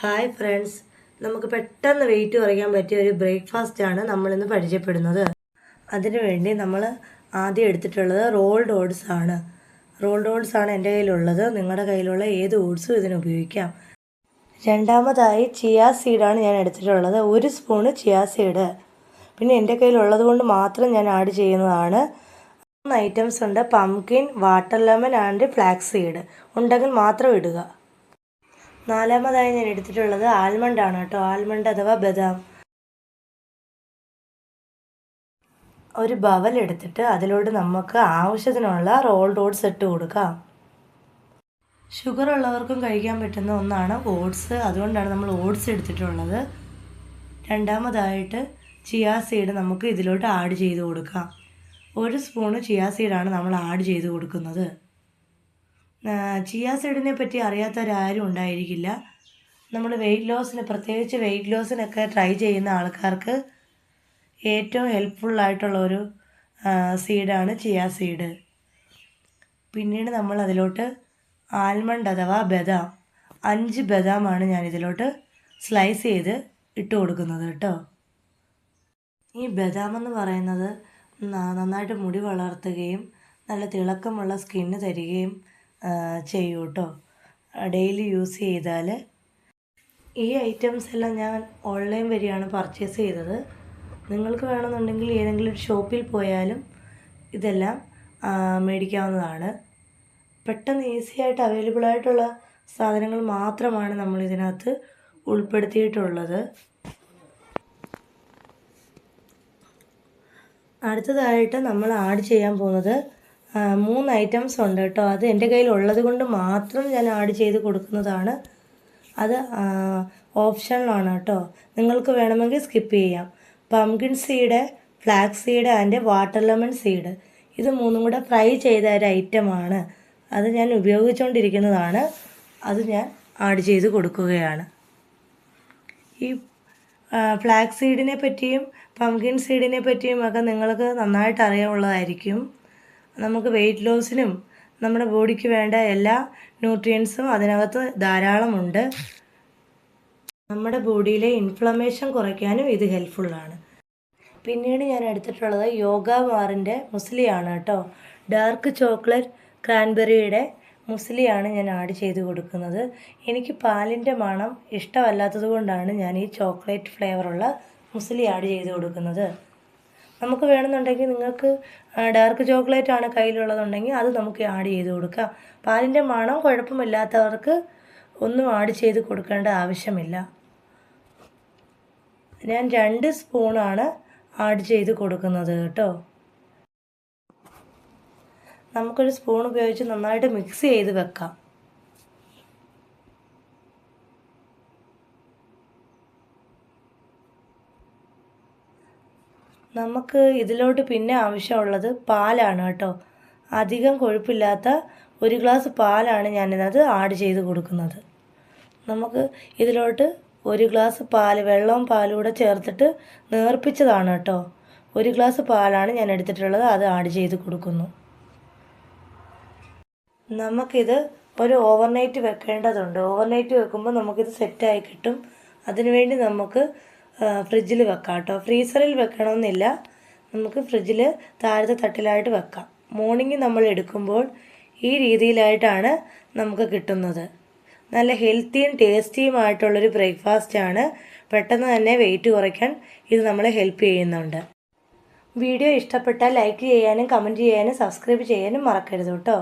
Hi friends നമുക്ക് പെട്ടെന്ന് wait കുറയ്ക്കാൻ പറ്റിയ ഒരു ബ്രേക്ക്ഫാസ്റ്റ് ആണ് നമ്മളിന്ന് പരിചയപ്പെടുന്നത്. അതിനുവേണ്ടി നമ്മൾ ആദ്യം എടുത്തിട്ടുള്ളത് റോൾഡ് ഓട്സ് ആണ്. റോൾഡ് ഓട്സ് ആണ് എന്റെ കയ്യിലുള്ളത്. നിങ്ങളുടെ കയ്യിലുള്ള ഏത് ഓട്സും ഇതിന് ഉപയോഗിക്കാം. രണ്ടാമതായി ചിയാ സീഡാണ് ഞാൻ എടുത്തിട്ടുള്ളത്. ഒരു സ്പൂണ് ചിയാ സീഡ് പിന്നെ എന്റെ കയ്യിലുള്ളത് കൊണ്ട് മാത്രം ഞാൻ ആഡ് ചെയ്യുന്നതാണ്. മൂന്ന് ഐറ്റംസ് ഉണ്ട്. Pumpkin water lemon and flax seed ഉണ്ടെങ്കിൽ മാത്രം ഇടുക. നാലാമതായി ഞാൻ എടുത്തിട്ടുള്ളത് ആൽമണ്ട് ആണ് കേട്ടോ. ആൽമണ്ട് അഥവാ ബദാം. ഒരു ബവൽ എടുത്തിട്ട് അതിലോട്ട് നമുക്ക് ആവശ്യത്തിനുള്ള റോൾ ഓട്സ് ഇട്ട് കൊടുക്കാം. ഷുഗർ ഉള്ളവർക്കും കഴിക്കാൻ പറ്റുന്ന ഒന്നാണ് ഓട്സ്. അതുകൊണ്ടാണ് നമ്മൾ ഓട്സ് എടുത്തിട്ടുള്ളത്. രണ്ടാമതായിട്ട് ചിയാ സീഡ് നമുക്ക് ഇതിലോട്ട് ആഡ് ചെയ്ത് കൊടുക്കാം. ഒരു സ്പൂണ് ചിയാ സീഡാണ് നമ്മൾ ആഡ് ചെയ്ത് കൊടുക്കുന്നത്. ചിയാ സീഡിനെ പറ്റി അറിയാത്തവരാരും ഉണ്ടായിരിക്കില്ല. നമ്മൾ വെയിറ്റ് ലോസിന് പ്രത്യേകിച്ച് വെയിറ്റ് ലോസിനൊക്കെ ട്രൈ ചെയ്യുന്ന ആൾക്കാർക്ക് ഏറ്റവും ഹെൽപ്ഫുള്ളായിട്ടുള്ള ഒരു സീഡാണ് ചിയാ സീഡ്. പിന്നീട് നമ്മൾ അതിലോട്ട് ആൽമണ്ട് അഥവാ ബദാം അഞ്ച് ബദാമാണ് ഞാൻ ഇതിലോട്ട് സ്ലൈസ് ചെയ്ത് ഇട്ട് കൊടുക്കുന്നത് കേട്ടോ. ഈ ബദാം എന്ന് പറയുന്നത് നന്നായിട്ട് മുടി വളർത്തുകയും നല്ല തിളക്കമുള്ള സ്കിന്ന് തരികയും ചെയ്യൂ കേട്ടോ ഡെയിലി യൂസ് ചെയ്താൽ ഈ ഐറ്റംസ് എല്ലാം ഞാൻ ഓൺലൈൻ വഴിയാണ് പർച്ചേസ് ചെയ്തത്. നിങ്ങൾക്ക് വേണമെന്നുണ്ടെങ്കിൽ ഏതെങ്കിലും ഒരു ഷോപ്പിൽ പോയാലും ഇതെല്ലാം മേടിക്കാവുന്നതാണ്. പെട്ടെന്ന് ഈസി ആയിട്ട് അവൈലബിൾ ആയിട്ടുള്ള സാധനങ്ങൾ മാത്രമാണ് നമ്മൾ ഇതിനകത്ത് ഉൾപ്പെടുത്തിയിട്ടുള്ളത്. അടുത്തതായിട്ട് നമ്മൾ ആഡ് ചെയ്യാൻ പോകുന്നത് മൂന്ന് ഐറ്റംസ് ഉണ്ട് കേട്ടോ. അത് എന്റെ കയ്യിൽ ഉള്ളത് കൊണ്ട് മാത്രം ഞാൻ ആഡ് ചെയ്ത് കൊടുക്കുന്നതാണ്. അത് ഓപ്ഷനിലാണ് കേട്ടോ. നിങ്ങൾക്ക് വേണമെങ്കിൽ സ്കിപ്പ് ചെയ്യാം. Pumpkin seed flax seed and water lemon seed ഇത് മൂന്നും കൂടെ ഫ്രൈ ചെയ്ത ഒരു ഐറ്റമാണ് അത് ഞാൻ ഉപയോഗിച്ചുകൊണ്ടിരിക്കുന്നതാണ് അത് ഞാൻ ആഡ് ചെയ്ത് കൊടുക്കുകയാണ്. ഈ ഫ്ലാക്സ് സീഡിനെ പറ്റിയും പംകിൻ സീഡിനെ പറ്റിയും ഒക്കെ നിങ്ങൾക്ക് നന്നായിട്ട് അറിയാനുള്ളതായിരിക്കും നമുക്ക് വെയിറ്റ് ലോസിനും നമ്മുടെ ബോഡിക്ക് വേണ്ട എല്ലാ ന്യൂട്രിയൻസും അതിനകത്ത് ധാരാളമുണ്ട്. നമ്മുടെ ബോഡിയിലെ ഇൻഫ്ലമേഷൻ കുറയ്ക്കാനും ഇത് ഹെൽപ്ഫുള്ളാണ് പിന്നീട് ഞാൻ എടുത്തിട്ടുള്ളത് യോഗ മാറിന്റെ മുസ്ലിയാണ് കേട്ടോ. ഡാർക്ക് ചോക്ലേറ്റ് ക്രാൻബെറിയുടെ മുസ്ലിയാണ് ഞാൻ ആഡ് ചെയ്ത് കൊടുക്കുന്നത്. എനിക്ക് പാലിന്റെ മണം ഇഷ്ടമല്ലാത്തത് കൊണ്ടാണ് ഞാൻ ഈ ചോക്ലേറ്റ് ഫ്ലേവറുള്ള മുസ്ലി ആഡ് ചെയ്ത് കൊടുക്കുന്നത്. നമുക്ക് വേണമെന്നുണ്ടെങ്കിൽ നിങ്ങൾക്ക് ഡാർക്ക് ചോക്ലേറ്റ് ആണ് കയ്യിലുള്ളതുണ്ടെങ്കിൽ അത് നമുക്ക് ആഡ് ചെയ്ത് കൊടുക്കാം. പാലിന്റെ മണം കുഴപ്പമില്ലാത്തവർക്ക് ഒന്നും ആഡ് ചെയ്ത് കൊടുക്കേണ്ട ആവശ്യമില്ല. ഞാൻ രണ്ട് സ്പൂണാണ് ആഡ് ചെയ്ത് കൊടുക്കുന്നത് കേട്ടോ. നമുക്കൊരു സ്പൂൺ ഉപയോഗിച്ച് നന്നായിട്ട് മിക്സ് ചെയ്ത് വെക്കാം. നമുക്ക് ഇതിലോട്ട് പിന്നെ ആവശ്യമുള്ളത് പാലാണ് കേട്ടോ. അധികം കൊഴുപ്പില്ലാത്ത ഒരു ഗ്ലാസ് പാലാണ് ഞാനിതിനകത്ത് ആഡ് ചെയ്ത് കൊടുക്കുന്നത്. നമുക്ക് ഇതിലോട്ട് ഒരു ഗ്ലാസ് പാൽ വെള്ളവും പാലും കൂടെ ചേർത്തിട്ട് നേർപ്പിച്ചതാണ് കേട്ടോ. ഒരു ഗ്ലാസ് പാലാണ് ഞാൻ എടുത്തിട്ടുള്ളത് അത് ആഡ് ചെയ്ത് കൊടുക്കുന്നു. നമുക്കിത് ഒരു ഓവർനൈറ്റ് വെക്കേണ്ടതുണ്ട്. ഓവർനൈറ്റ് വെക്കുമ്പോൾ നമുക്കിത് സെറ്റായി കിട്ടും. അതിനുവേണ്ടി നമുക്ക് ഫ്രിഡ്ജിൽ വെക്കാം കേട്ടോ ഫ്രീസറിൽ വെക്കണമെന്നില്ല നമുക്ക് ഫ്രിഡ്ജിൽ താഴത്തെ തട്ടിലായിട്ട് വെക്കാം. മോർണിംഗ് നമ്മൾ എടുക്കുമ്പോൾ ഈ രീതിയിലായിട്ടാണ് നമുക്ക് കിട്ടുന്നത്. നല്ല ഹെൽത്തിയും ടേസ്റ്റിയുമായിട്ടുള്ളൊരു ബ്രേക്ക്ഫാസ്റ്റാണ്. പെട്ടെന്ന് തന്നെ വെയിറ്റ് കുറയ്ക്കാൻ ഇത് നമ്മളെ ഹെൽപ്പ് ചെയ്യുന്നുണ്ട്. വീഡിയോ ഇഷ്ടപ്പെട്ടാൽ ലൈക്ക് ചെയ്യാനും കമന്റ് ചെയ്യാനും സബ്സ്ക്രൈബ് ചെയ്യാനും മറക്കരുത് കേട്ടോ.